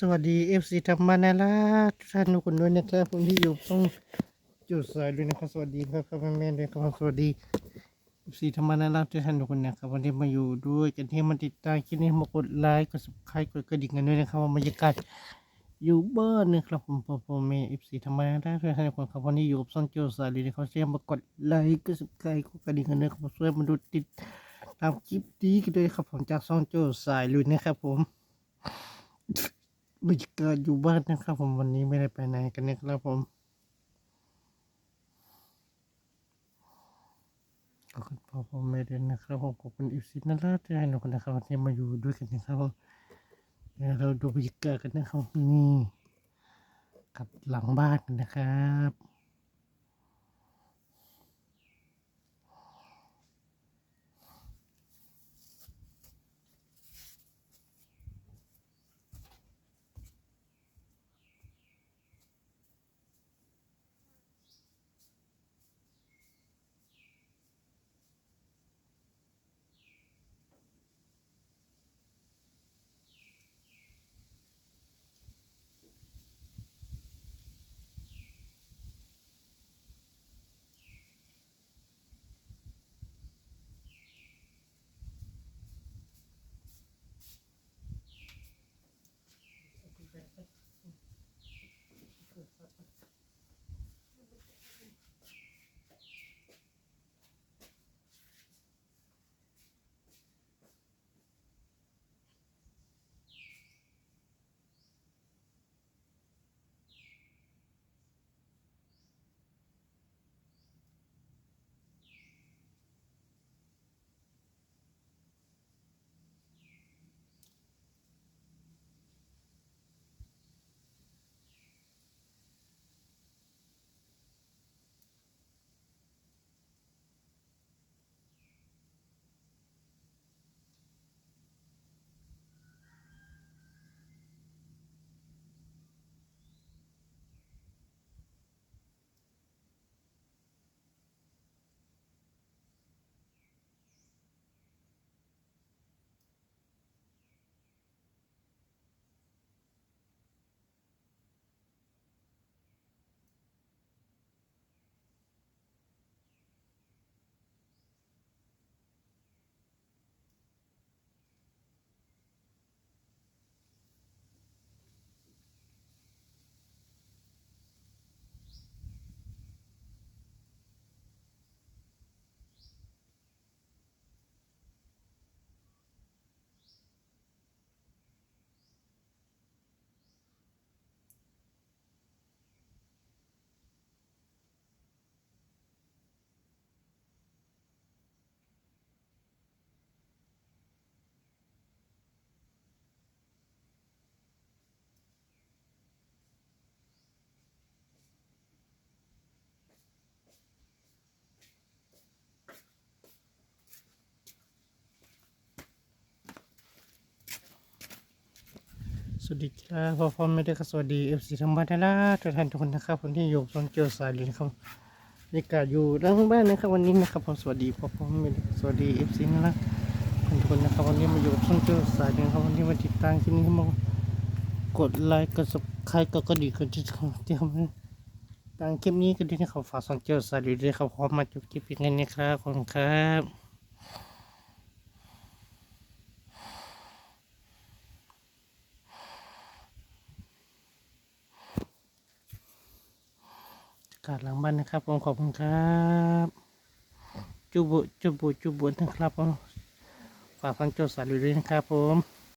สวัสดีเอฟซีธรรมนาราทุกท่านทุกคนด้วยนะครับผมที่อยู่ต้องจุดสายด้วยนะครับสวัสดีครับครับแม่ด้วยครับสวัสดีเอฟซีธรรมนาราทุกท่านทุกคนนะครับวันนี้มาอยู่ด้วยกันที่มาติดตามคลิปนี้มากดไลค์กด subscribe กดกระดิ่งกันด้วยนะครับว่าบรรยากาศอยู่บ้านนะครับผมพ่อพ่อแม่เอฟซีธรรมนาราทุกท่านทุกคนครับวันนี้อยู่กับซ่อนจุดสายเลยนะครับเชื่อมากดไลค์กด subscribe กดกระดิ่งกันด้วยครับช่วยมาดูติดตามคลิปดีกันด้วยครับผมจากซ่อนจุดสายเลยนะครับผม บรรยากาศอยู่บ้านนะครับผมวันนี้ไม่ได้ไปไหนกันนะครับผมขอบคุณพ่อพ่อแม่ด้วยนะครับผมขอบคุณอีฟซิน่ารักที่ให้เราคนนะครับวันนี้มาอยู่ด้วยกันนะครับผมเดี๋ยวเราดูบรรยากาศกันนะครับนี่กับหลังบ้านนะครับ สวัสดีครับพ่อพ่อแม่ได้วยครัสวัสดีเอฟซีธรรมนาราทุกท่านทุกคนนะครับผมที่อยู่ซอนเจียวสายเลยนะครับบรรยากาศอยู่ด้านบ้านนะครับ วันนี้นะครับผมสวัสดีพ่อพ่อแม่ได้สวัสดีเอฟซีน่ารักทุกคนนะครับวันนี้มาอยู่กับซอนเจียวสายเลยนะครับวันนี้มาติดตามคลิปนี้มากดไลค์กด subscribe กดกระดิ่งกดที่ที่เขาตามคลิปนี้ก็ดีนะครับฝากซอนเจียวสายเลยด้วยครับพร้อมมาจบคลิปเพียงนี้ครับขอบคุณครับ กาศหลังบ้านนะครับผมขอบคุณครับ จุบุจุบุจุบุนะครับผมฝากฟังโจทย์สารด้วยนะครับผม